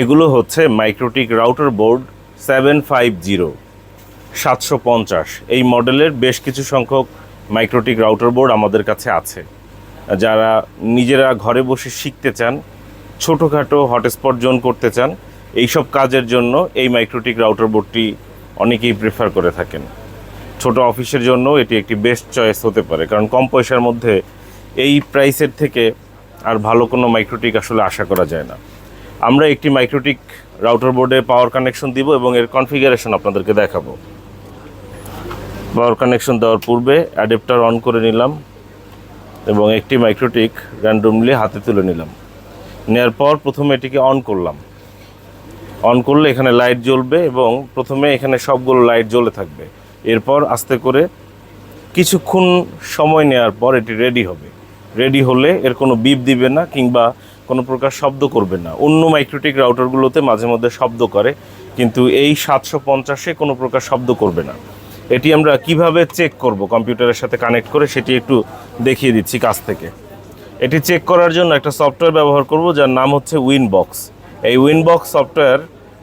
এগুলো হচ্ছে MikroTik router board seven five zero, সাতশো পঞ্চাশ। এই মডেলের বেশ কিছু সংখ্যক মাইক্রোটিক রাউটার বোর্ড আমাদের কাছে আছে। যারা নিজেরা ঘরে বসে শিখতে চান, ছোটোখাটো হটস্পট জোন করতে চান, এইসব কাজের জন্য এই মাইক্রোটিক রাউটার বোর্ডটি অনেকেই প্রেফার করে থাকেন। ছোট অফিসের জন্য এটি একটি বেস্ট চয়েস হতে পারে, কারণ কম পয়সার মধ্যে এই প্রাইসের থেকে আর ভালো কোনো মাইক্রোটিক আসলে আশা করা যায় না। আমরা একটি মাইক্রোটিক রাউটার বোর্ডে পাওয়ার কানেকশন দিব এবং এর কনফিগারেশন আপনাদেরকে দেখাবো। পাওয়ার কানেকশন দেওয়ার পূর্বে অ্যাডাপ্টার অন করে নিলাম এবং একটি মাইক্রোটিক র্যান্ডমলি হাতে তুলে নিলাম। নেওয়ার পর প্রথমে এটিকে অন করলাম। অন করলে এখানে লাইট জ্বলবে এবং প্রথমে এখানে সবগুলো লাইট জ্বলে থাকবে। এরপর আস্তে করে কিছুক্ষণ সময় নেওয়ার পর এটি রেডি হবে। রেডি হলে এর কোনো বিপ দিবে না কিংবা কোনো প্রকার শব্দ করবে না। অন্য মাইক্রোটিক রাউটারগুলোতে মাঝে মধ্যে শব্দ করে, কিন্তু এই সাতশো পঞ্চাশে কোনো প্রকার শব্দ করবে না। এটি আমরা কীভাবে চেক করব? কম্পিউটারের সাথে কানেক্ট করে সেটি একটু দেখিয়ে দিচ্ছি কাছ থেকে। এটি চেক করার জন্য একটা সফটওয়্যার ব্যবহার করব, যার নাম হচ্ছে উইনবক্স এই উইনবক্স সফটওয়্যার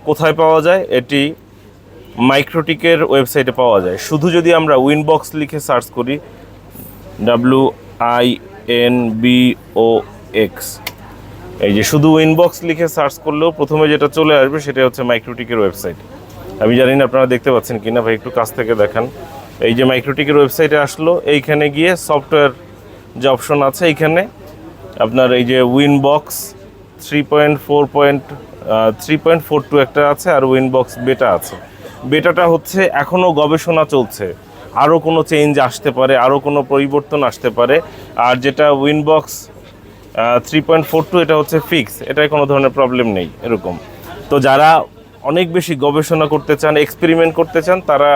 কোথায় পাওয়া যায়? এটি মাইক্রোটিকের ওয়েবসাইটে পাওয়া যায়। শুধু যদি আমরা উইনবক্স লিখে সার্চ করি W I N B O X এই যে শুধু উইনবক্স লিখে সার্চ করলেও প্রথমে যেটা চলে আসবে সেটা হচ্ছে মাইক্রোটিকের ওয়েবসাইট আমি জানি না আপনারা দেখতে পাচ্ছেন কিনা, ভাই একটু কাছ থেকে দেখান। এই যে মাইক্রোটিকের ওয়েবসাইটে আসলো, এইখানে গিয়ে সফটওয়্যার যে অপশন আছে এইখানে আপনার এই যে Winbox three point four point three point four two একটা আছে আর উইনবক্স বেটা আছে। বেটাটা হচ্ছে এখনও গবেষণা চলছে। আরও কোনো চেঞ্জ আসতে পারে আরও কোনো পরিবর্তন আসতে পারে। আর যেটা Winbox three point four two এটা হচ্ছে ফিক্স এটায় কোনো ধরনের প্রবলেম নেই, এরকম। তো যারা অনেক বেশি গবেষণা করতে চান এক্সপেরিমেন্ট করতে চান, তারা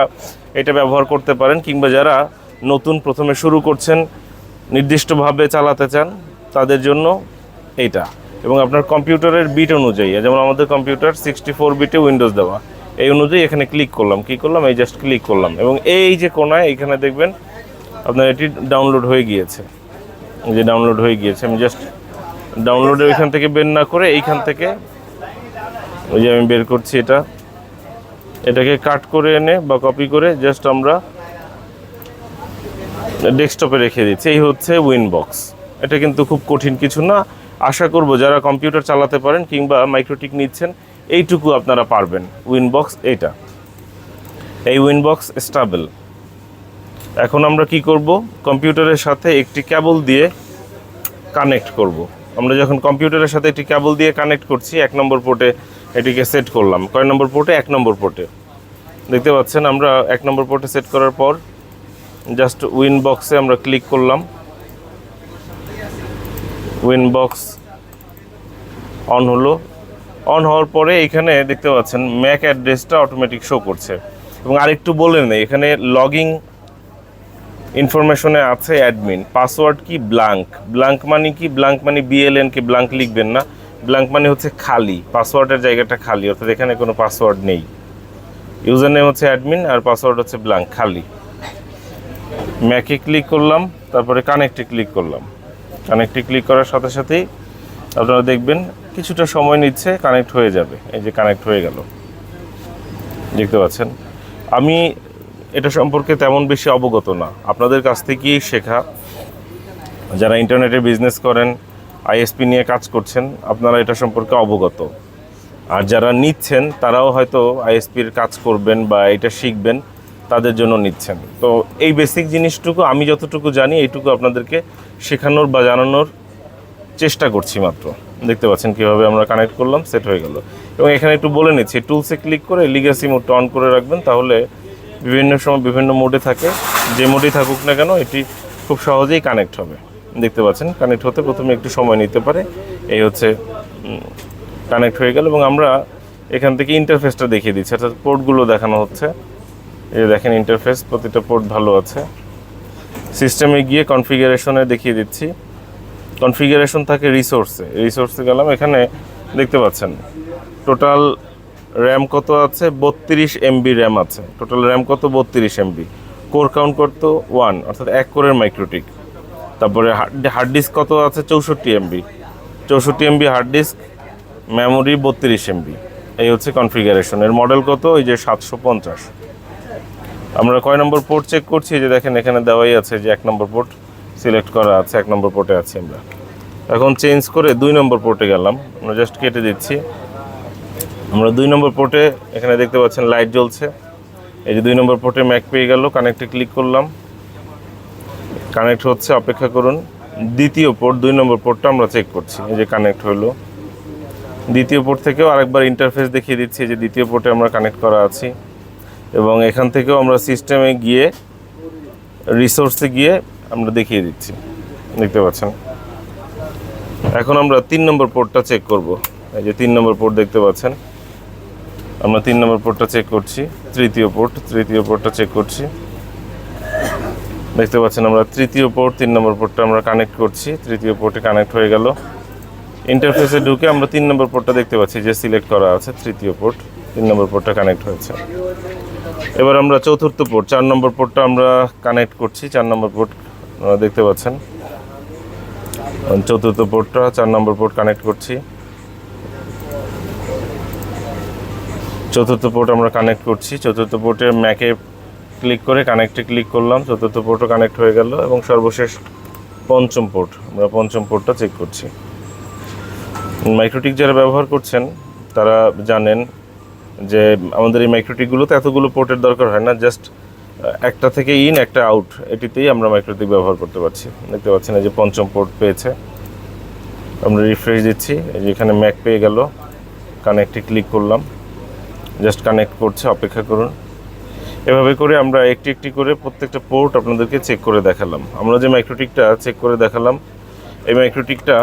এটা ব্যবহার করতে পারেন, কিংবা যারা নতুন প্রথমে শুরু করছেন, নির্দিষ্টভাবে চালাতে চান, তাদের জন্য এইটা। এবং আপনার কম্পিউটারের বিট অনুযায়ী যেমন আমাদের কম্পিউটার সিক্সটি ফোর বিটে উইন্ডোজ দেওয়া, এই অনুযায়ী এখানে ক্লিক করলাম। কি করলাম? এই জাস্ট ক্লিক করলাম। এবং এই যে কোনায়, এখানে দেখবেন আপনার এটি ডাউনলোড হয়ে গিয়েছে। যে ডাউনলোড হয়ে গিয়েছে, আমি জাস্ট ডাউনলোডের এখান থেকে বের না করে এইখান থেকে ওই যে আমি বের করছি এটা। এটাকে কাট করে এনে বা কপি করে জাস্ট আমরা ডেস্কটপে রেখে দিচ্ছি। এই হচ্ছে উইনবক্স এটা কিন্তু খুব কঠিন কিছু না। আশা করব যারা কম্পিউটার চালাতে পারেন কিংবা মাইক্রোটিক নিচ্ছেন, এইটুকু আপনারা পারবেন। উইনবক্স এইটা। এই উইনবক্স স্টাবেল এখন আমরা কি করব? কম্পিউটারের সাথে একটি ক্যাবল দিয়ে কানেক্ট করব। আমরা যখন কম্পিউটারের সাথে একটি ক্যাবল দিয়ে কানেক্ট করছি, এক নম্বর পোর্টে এটিকে সেট করলাম। কয় নম্বর পোর্টে? এক নম্বর পোর্টে। দেখতে পাচ্ছেন, আমরা এক নম্বর পোর্টে সেট করার পর জাস্ট উইন বক্সে আমরা ক্লিক করলাম। উইন বক্স অন হলো। অন হওয়ার পরে এখানে দেখতে পাচ্ছেন, ম্যাক অ্যাড্রেসটা অটোমেটিক শো করছে। এবং আরেকটু বলে নেই, এখানে লগিং ইনফরমেশনে আছে অ্যাডমিন, পাসওয়ার্ড কি ব্লাঙ্ক? ব্লাঙ্ক মানে কি? ব্লাঙ্ক মানে বিএলএন কি ব্লাঙ্ক লিখবেন না। ব্লাঙ্ক মানে হচ্ছে খালি, পাসওয়ার্ডের জায়গাটা খালি, অর্থাৎ এখানে কোনো পাসওয়ার্ড নেই। ইউজার নেম হচ্ছে অ্যাডমিন আর পাসওয়ার্ড হচ্ছে ব্লাঙ্ক, খালি। ম্যাকে ক্লিক করলাম, তারপরে কানেক্টে ক্লিক করলাম। কানেক্টে ক্লিক করার সাথে সাথেই আপনারা দেখবেন কিছুটা সময় নিচ্ছে, কানেক্ট হয়ে যাবে। এই যে কানেক্ট হয়ে গেল। দেখতে পাচ্ছেন? আমি এটা সম্পর্কে তেমন বেশি অবগত না। আপনাদের কাছ থেকেই শেখা। যারা ইন্টারনেটে বিজনেস করেন আইএসপি নিয়ে কাজ করছেন, আপনারা এটা সম্পর্কে অবগত। আর যারা নিচ্ছেন, তারাও হয়তো আইএসপির কাজ করবেন বা এটা শিখবেন, তাদের জন্য নিচ্ছেন। তো এই বেসিক জিনিসটুকু আমি যতটুকু জানি, এইটুকু আপনাদেরকে শেখানোর বা জানানোর চেষ্টা করছি মাত্র। দেখতে পাচ্ছেন কীভাবে আমরা কানেক্ট করলাম সেট হয়ে গেল। এবং এখানে একটু বলে নিচ্ছি টুলসে ক্লিক করে লিগাসি মোডটা অন করে রাখবেন, তাহলে বিভিন্ন সময় বিভিন্ন মোডে থাকে। যে মোডেই থাকুক না কেন, এটি খুব সহজেই কানেক্ট হবে। দেখতে পাচ্ছেন কানেক্ট হতে প্রথমে একটু সময় নিতে পারে। এই হচ্ছে কানেক্ট হয়ে গেল এবং আমরা এখান থেকে ইন্টারফেসটা দেখিয়ে দিচ্ছি। অর্থাৎ পোর্টগুলো দেখানো হচ্ছে। এই দেখেন ইন্টারফেস প্রতিটা পোর্ট ভালো আছে। সিস্টেমে গিয়ে কনফিগারেশনে দেখিয়ে দিচ্ছি। কনফিগারেশন থাকে রিসোর্সে রিসোর্সে গেলাম, এখানে দেখতে পাচ্ছেন টোটাল র্যাম কত আছে? বত্রিশ এমবি র্যাম আছে। টোটাল র্যাম কত? বত্রিশ এমবি কোর কাউন্ট কত? ওয়ান অর্থাৎ এক কোরের মাইক্রোটিক তারপরে হার্ড ডিস্ক কত আছে? চৌষট্টি এমবি চৌষট্টি এমবি হার্ড ডিস্ক মেমোরি বত্রিশ এমবি এই হচ্ছে কনফিগারেশন এর মডেল কত? ওই যে সাতশো পঞ্চাশ। আমরা কয় নম্বর পোর্ট চেক করছি? যে দেখেন, এখানে দেওয়াই আছে যে এক নম্বর পোর্ট সিলেক্ট করা আছে, এক নম্বর পোর্টে আছি আমরা। এখন চেঞ্জ করে দুই নম্বর পোর্টে গেলাম। আমরা জাস্ট কেটে দিচ্ছি। আমরা দুই নম্বর পোর্টে এখানে দেখতে পাচ্ছেন লাইট জ্বলছে। এই যে দুই নম্বর পোর্টে ম্যাক পেয়ে গেল কানেক্টে ক্লিক করলাম। কানেক্ট হচ্ছে, অপেক্ষা করুন। দ্বিতীয় পোর্ট দুই নম্বর পোর্টটা আমরা চেক করছি। এই যে কানেক্ট হলো। দ্বিতীয় পোর্ট থেকেও আরেকবার ইন্টারফেস দেখিয়ে দিচ্ছি যে দ্বিতীয় পোর্টে আমরা কানেক্ট করা আছি। এবং এখান থেকেও আমরা সিস্টেমে গিয়ে রিসোর্সে গিয়ে আমরা দেখিয়ে দিচ্ছি। দেখতে পাচ্ছেন? এখন আমরা তিন নম্বর পোর্টটা চেক করব। এই যে তিন নম্বর পোর্ট দেখতে পাচ্ছেন। আমরা তিন নম্বর পোর্টটা চেক করছি, তৃতীয় পোর্ট তৃতীয় পোর্টটা চেক করছি। দেখতে পাচ্ছেন আমরা তৃতীয় পোর্ট তিন নম্বর পোর্টটা আমরা কানেক্ট করছি, তৃতীয় পোর্টে কানেক্ট হয়ে গেল। ইন্টারফেসে ঢুকে আমরা তিন নম্বর পোর্টটা দেখতে পাচ্ছি যে সিলেক্ট করা আছে, তৃতীয় পোর্ট তিন নম্বর পোর্টটা কানেক্ট হয়েছে। এবার আমরা চতুর্থ পোর্ট চার নম্বর পোর্টটা আমরা কানেক্ট করছি, চার নম্বর পোর্ট দেখতে পাচ্ছেন। চতুর্থ পোর্টটা চার নম্বর পোর্ট কানেক্ট করছি। চতুর্থ পোর্ট আমরা কানেক্ট করছি। চতুর্থ পোর্টে ম্যাকে ক্লিক করে কানেক্টে ক্লিক করলাম। চতুর্থ পোর্টও কানেক্ট হয়ে গেল এবং সর্বশেষ পঞ্চম পোর্ট আমরা পঞ্চম পোর্টটা চেক করছি। মাইক্রোটিক যারা ব্যবহার করছেন, তারা জানেন যে আমাদের এই মাইক্রোটিকগুলোতে এতগুলো পোর্টের দরকার হয় না জাস্ট একটা থেকে ইন একটা আউট এটিতেই আমরা মাইক্রোটিক ব্যবহার করতে পারছি। দেখতে পাচ্ছেন এই যে পঞ্চম পোর্ট পেয়েছে। আমরা রিফ্রেশ দিচ্ছি, এই যে এখানে ম্যাক পেয়ে গেল। কানেক্টে ক্লিক করলাম। জাস্ট কানেক্ট করছে, অপেক্ষা করুন। এভাবে করে আমরা একটি একটি করে প্রত্যেকটা পোর্ট আপনাদেরকে চেক করে দেখালাম। আমরা যে মাইক্রোটিকটা চেক করে দেখালাম, এই মাইক্রোটিকটা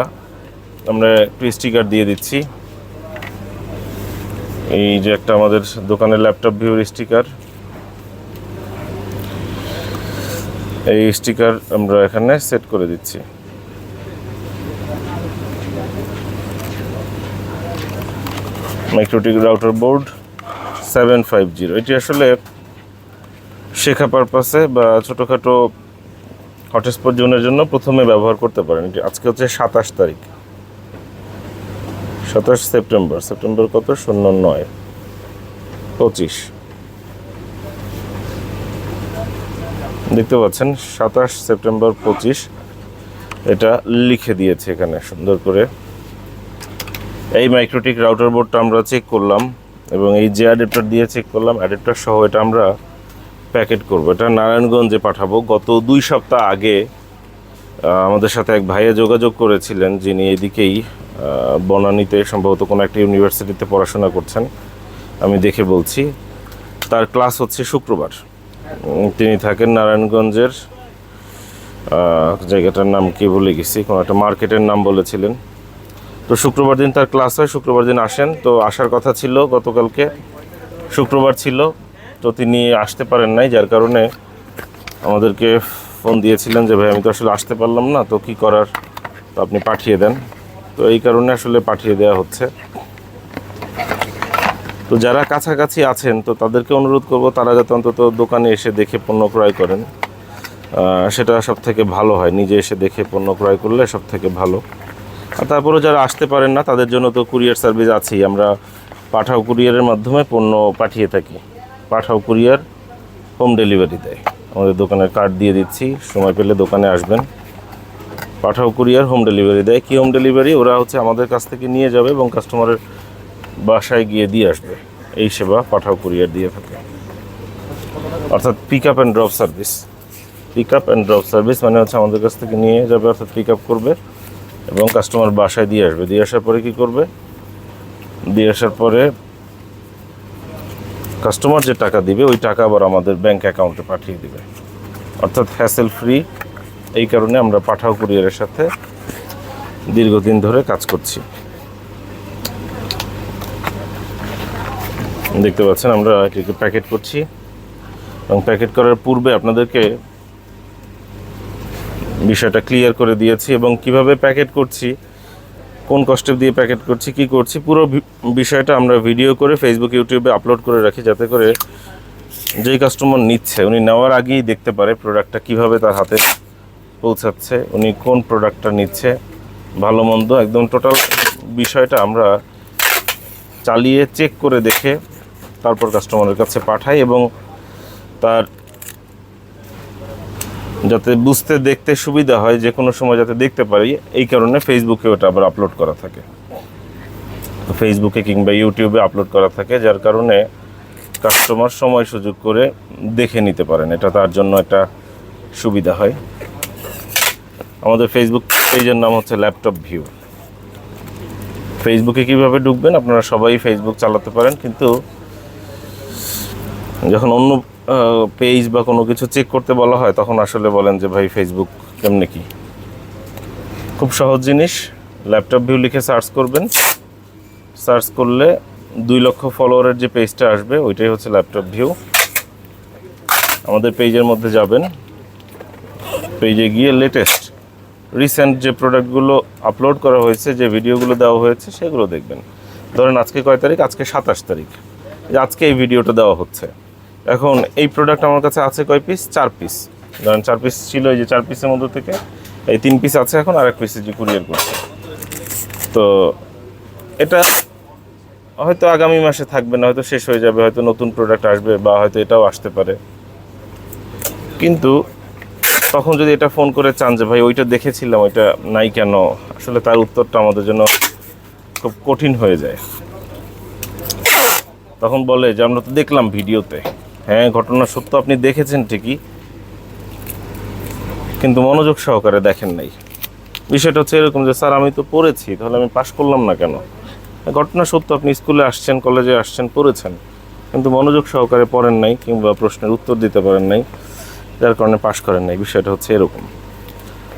আমরা একটু স্টিকার দিয়ে দিচ্ছি। এই যে একটা আমাদের দোকানের ল্যাপটপ ভিউর স্টিকার এই স্টিকার আমরা এখানে সেট করে দিচ্ছি। MikroTik router board seven five zero এটি আসলে শেখা পারপাসে বা ছোটোখাটো হটস্পট জোনের জন্য প্রথমে ব্যবহার করতে পারেন। এটি আজকে হচ্ছে সাতাশ তারিখ। সাতাশ সেপ্টেম্বর। সেপ্টেম্বর কত? শূন্য নয়। পঁচিশ। দেখতে পাচ্ছেন, সাতাশ সেপ্টেম্বর পঁচিশ। এটা লিখে দিয়েছে এখানে, সুন্দর করে। এই মাইক্রোটিক রাউটার বোর্ডটা আমরা চেক করলাম। এবং এই যে অ্যাডাপ্টার দিয়ে চেক করলাম অ্যাডাপ্টার সহ এটা আমরা প্যাকেট করব। এটা নারায়ণগঞ্জে পাঠাবো। গত দুই সপ্তাহ আগে আমাদের সাথে এক ভাইয়া যোগাযোগ করেছিলেন, যিনি এদিকেই বনানীতে সম্ভবত কোনো একটা ইউনিভার্সিটিতে পড়াশোনা করছেন। আমি দেখে বলছি, তার ক্লাস হচ্ছে শুক্রবার। তিনি থাকেন নারায়ণগঞ্জের জায়গাটার নাম কি ভুলে গেছি, কোনো একটা মার্কেটের নাম বলেছিলেন। তো শুক্রবার দিন তার ক্লাস হয়, শুক্রবার দিন আসেন। তো আসার কথা ছিল গতকালকে, শুক্রবার ছিল। তো তিনি আসতে পারেন নাই, যার কারণে আমাদেরকে ফোন দিয়েছিলেন যে, ভাই, আমি তো আসলে আসতে পারলাম না, তো কি করার? তো আপনি পাঠিয়ে দেন। তো এই কারণে আসলে পাঠিয়ে দেওয়া হচ্ছে। তো যারা কাছাকাছি আছেন, তো তাদেরকে অনুরোধ করব, তারা যাতে অন্তত দোকানে এসে দেখে পণ্য ক্রয় করেন। সেটা সব থেকে ভালো হয়। নিজে এসে দেখে পণ্য ক্রয় করলে সব থেকে ভালো। আর তারপরে যারা আসতে পারেন না, তাদের জন্য তো কুরিয়ার সার্ভিস আছেই। আমরা পাঠাও কুরিয়ারের মাধ্যমে পণ্য পাঠিয়ে থাকি। পাঠাও কুরিয়ার হোম ডেলিভারি দেয়। আমাদের দোকানের কার্ড দিয়ে দিচ্ছি। সময় পেলে দোকানে আসবেন। পাঠাও কুরিয়ার হোম ডেলিভারি দেয়। কি হোম ডেলিভারি? ওরা হচ্ছে আমাদের কাছ থেকে নিয়ে যাবে এবং কাস্টমারের বাসায় গিয়ে দিয়ে আসবে। এই সেবা পাঠাও কুরিয়ার দিয়ে থাকে। অর্থাৎ pick up and drop service pick up and drop service মানে হচ্ছে আমাদের কাছ থেকে নিয়ে যাবে, অর্থাৎ পিক আপ করবে। এবং কাস্টমার বাসায় দিয়ে আসবে। দিয়ে আসার পরে কি করবে? দিয়ে আসার পরে কাস্টমার যে টাকা দিবে, ওই টাকা আবার আমাদের ব্যাংক অ্যাকাউন্টে পাঠিয়ে দিবে। অর্থাৎ হ্যাসেল ফ্রি এই কারণে আমরা পাঠাও কুরিয়ারের সাথে দীর্ঘদিন ধরে কাজ করছি। দেখতে পাচ্ছেন আমরা এটিকে প্যাকেট করছি। এবং প্যাকেট করার পূর্বে আপনাদেরকে বিষয়টা ক্লিয়ার করে দিয়েছি এবং কীভাবে প্যাকেট করছি, কোন কষ্টে দিয়ে প্যাকেট করছি, কি করছি, পুরো বিষয়টা আমরা ভিডিও করে ফেসবুক ইউটিউবে আপলোড করে রাখি যাতে করে যেই কাস্টমার নিচ্ছে, উনি নেওয়ার আগেই দেখতে পারে প্রোডাক্টটা কীভাবে তার হাতে পৌঁছাচ্ছে, উনি কোন প্রোডাক্টটা নিচ্ছে, ভালো মন্দ, একদম টোটাল বিষয়টা আমরা চালিয়ে চেক করে দেখে তারপর কাস্টমারের কাছে পাঠাই এবং তার যাতে বুঝতে, দেখতে সুবিধা হয় যে কোনো সময় যাতে দেখতে পারি, এই কারণে ফেসবুকে ওটা আবার আপলোড করা থাকে। ফেসবুকে কিংবা ইউটিউবে আপলোড করা থাকে, যার কারণে কাস্টমার সময় সুযোগ করে দেখে নিতে পারেন। এটা তার জন্য একটা সুবিধা হয়। আমাদের ফেসবুক পেজের নাম হচ্ছে ল্যাপটপ ভিউ ফেসবুকে কীভাবে ঢুকবেন, আপনারা সবাই ফেসবুক চালাতে পারেন, কিন্তু যখন অন্য পেজ বা কোনো কিছু চেক করতে বলা হয়, তখন আসলে বলেন যে, ভাই ফেসবুক কেমনে কি? খুব সহজ জিনিস ল্যাপটপ ভিউ লিখে সার্চ করবেন। সার্চ করলে দুই লক্ষ ফলোয়ারের যে পেজটা আসবে, ওইটাই হচ্ছে ল্যাপটপ ভিউ আমাদের পেজের মধ্যে যাবেন। পেজে গিয়ে লেটেস্ট রিসেন্ট যে প্রোডাক্টগুলো আপলোড করা হয়েছে, যে ভিডিওগুলো দেওয়া হয়েছে, সেগুলো দেখবেন। ধরেন আজকে কয় তারিখ? আজকে সাতাশ তারিখ। আজকে এই ভিডিওটা দেওয়া হচ্ছে। এখন এই প্রোডাক্ট আমার কাছে আছে কয় পিস চার পিস ধরেন চার পিস ছিল এই যে চার পিসের মধ্যে থেকে এই তিন পিস আছে এখন আর এক পিস যে কুরিয়ার করছে। তো এটা হয়তো আগামী মাসে থাকবে না, হয়তো শেষ হয়ে যাবে, হয়তো নতুন প্রোডাক্ট আসবে বা হয়তো এটাও আসতে পারে। কিন্তু তখন যদি এটা ফোন করে চান যে, ভাই, ওইটা দেখেছিলাম, ওইটা নাই কেন? আসলে তার উত্তরটা আমাদের জন্য খুব কঠিন হয়ে যায়। তখন বলে যে, আমরা তো দেখলাম ভিডিওতে। হ্যাঁ ঘটনা সত্য আপনি দেখেছেন ঠিকই, কিন্তু মনোযোগ সহকারে দেখেন নাই। বিষয়টা হচ্ছে এরকম যে, স্যার, আমি তো পড়েছি, তাহলে আমি পাশ করলাম না কেন? ঘটনা সত্য, আপনি স্কুলে আসছেন, কলেজে আসছেন, পড়েছেন, কিন্তু মনোযোগ সহকারে পড়েন নাই কিংবা প্রশ্নের উত্তর দিতে পারেন নাই, যার কারণে পাশ করেন নাই। বিষয়টা হচ্ছে এরকম।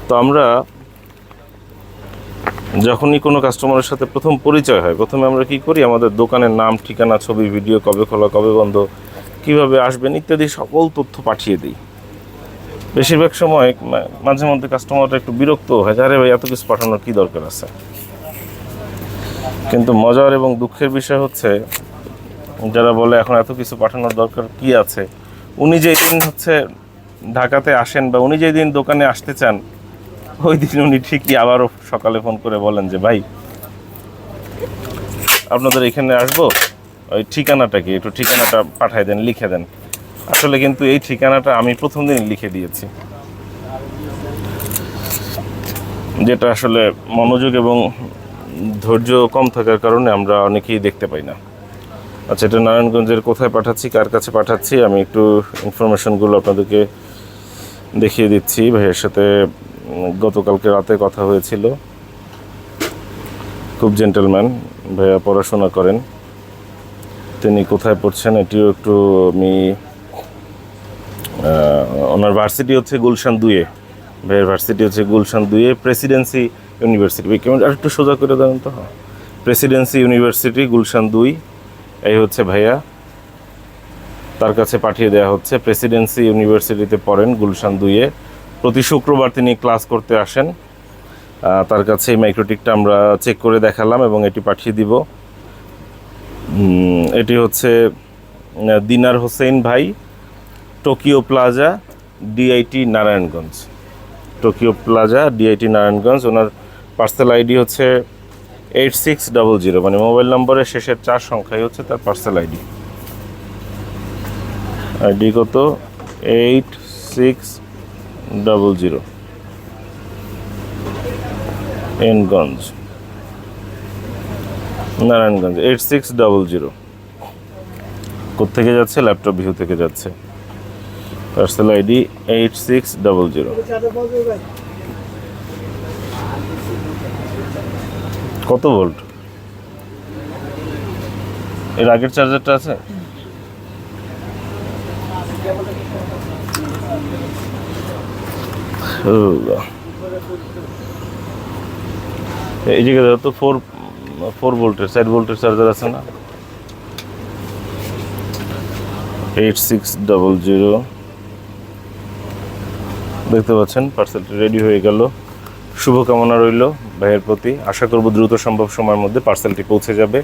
তো আমরা যখনই কোনো কাস্টমারের সাথে প্রথম পরিচয় হয়, প্রথমে আমরা কি করি? আমাদের দোকানের নাম, ঠিকানা, ছবি, ভিডিও, কবে খোলা, কবে বন্ধ কীভাবে আসবেন ইত্যাদি সকল তথ্য পাঠিয়ে দিই। বেশিরভাগ সময় মাঝে মধ্যে কাস্টমারটা একটু বিরক্ত হয় যে, আরে ভাই এত কিছু পাঠানোর কী দরকার আছে? কিন্তু মজার এবং দুঃখের বিষয় হচ্ছে যারা বলে এখন এত কিছু পাঠানোর দরকার কি আছে উনি যেই দিন হচ্ছে ঢাকাতে আসেন বা উনি যেই দিন দোকানে আসতে চান ওই দিন উনি ঠিকই আবারও সকালে ফোন করে বলেন যে ভাই আপনাদের এখানে আসব? ওই ঠিকানাটা কি? একটু ঠিকানাটা পাঠাই দেন, লিখে দেন। আসলে কিন্তু এই ঠিকানাটা আমি প্রথম দিন লিখে দিয়েছি। যেটা আসলে মনোযোগ এবং ধৈর্য কম থাকার কারণে আমরা অনেকেই দেখতে পাই না। আচ্ছা এটা নারায়ণগঞ্জের কোথায় পাঠাচ্ছি, কার কাছে পাঠাচ্ছি? আমি একটু ইনফরমেশনগুলো আপনাদেরকে দেখিয়ে দিচ্ছি। ভাইয়ের সাথে গতকালকে রাতে কথা হয়েছিল। খুব জেন্টেলম্যান। ভাইয়া পড়াশোনা করেন। তিনি কোথায় পড়ছেন এটিও একটু আমি ওনার ভার্সিটি হচ্ছে গুলশান দুয়ে ভাইয়ের ভার্সিটি হচ্ছে গুলশান দুয়ে প্রেসিডেন্সি ইউনিভার্সিটি কেমন আরেকটু সোজা করে দেন তো প্রেসিডেন্সি ইউনিভার্সিটি গুলশান দুই, এই হচ্ছে ভাইয়া, তার কাছে পাঠিয়ে দেওয়া হচ্ছে প্রেসিডেন্সি ইউনিভার্সিটিতে পড়েন গুলশান দুইয়ে, প্রতি শুক্রবার তিনি ক্লাস করতে আসেন তার কাছে এই মাইক্রোটিকটা আমরা চেক করে দেখালাম এবং এটি পাঠিয়ে দিব। এটি হচ্ছে দিনার হোসেন ভাই, Tokyo Plaza DIT Narayanganj. Tokyo Plaza DIT Narayanganj, ওনার পার্সেল আইডি হচ্ছে এইট সিক্স ডবল জিরো মানে মোবাইল নম্বরের শেষের চার সংখ্যাই হচ্ছে তার পার্সেল আইডি। আইডি কত? Eight six double zero এনগঞ্জ। Narayanganj eight six double zero কোথেকে যাচ্ছে? ল্যাপটপ ভিউ থেকে যাচ্ছে। Parcel ID eight six double zero কত ভোল্ট এর আগের চার্জারটা আছে? এই জায়গায় তো ফোর ফোর ভোল্টের, সাইড ভোল্টের চার্জার আছে না? Eight six double zero. দেখতে পাচ্ছেন পার্সেলটি রেডি হয়ে গেল। শুভকামনা রইল ভাইয়ের প্রতি। আশা করব দ্রুত সম্ভব সময়ের মধ্যে পার্সেলটি পৌঁছে যাবে।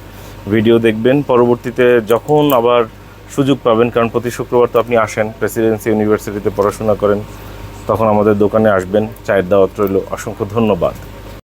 ভিডিও দেখবেন, পরবর্তীতে যখন আবার সুযোগ পাবেন, কারণ প্রতি শুক্রবার তো আপনি আসেন প্রেসিডেন্সি ইউনিভার্সিটিতে পড়াশোনা করেন, তখন আমাদের দোকানে আসবেন। চায়ের দাওয়াত রইল। অসংখ্য ধন্যবাদ।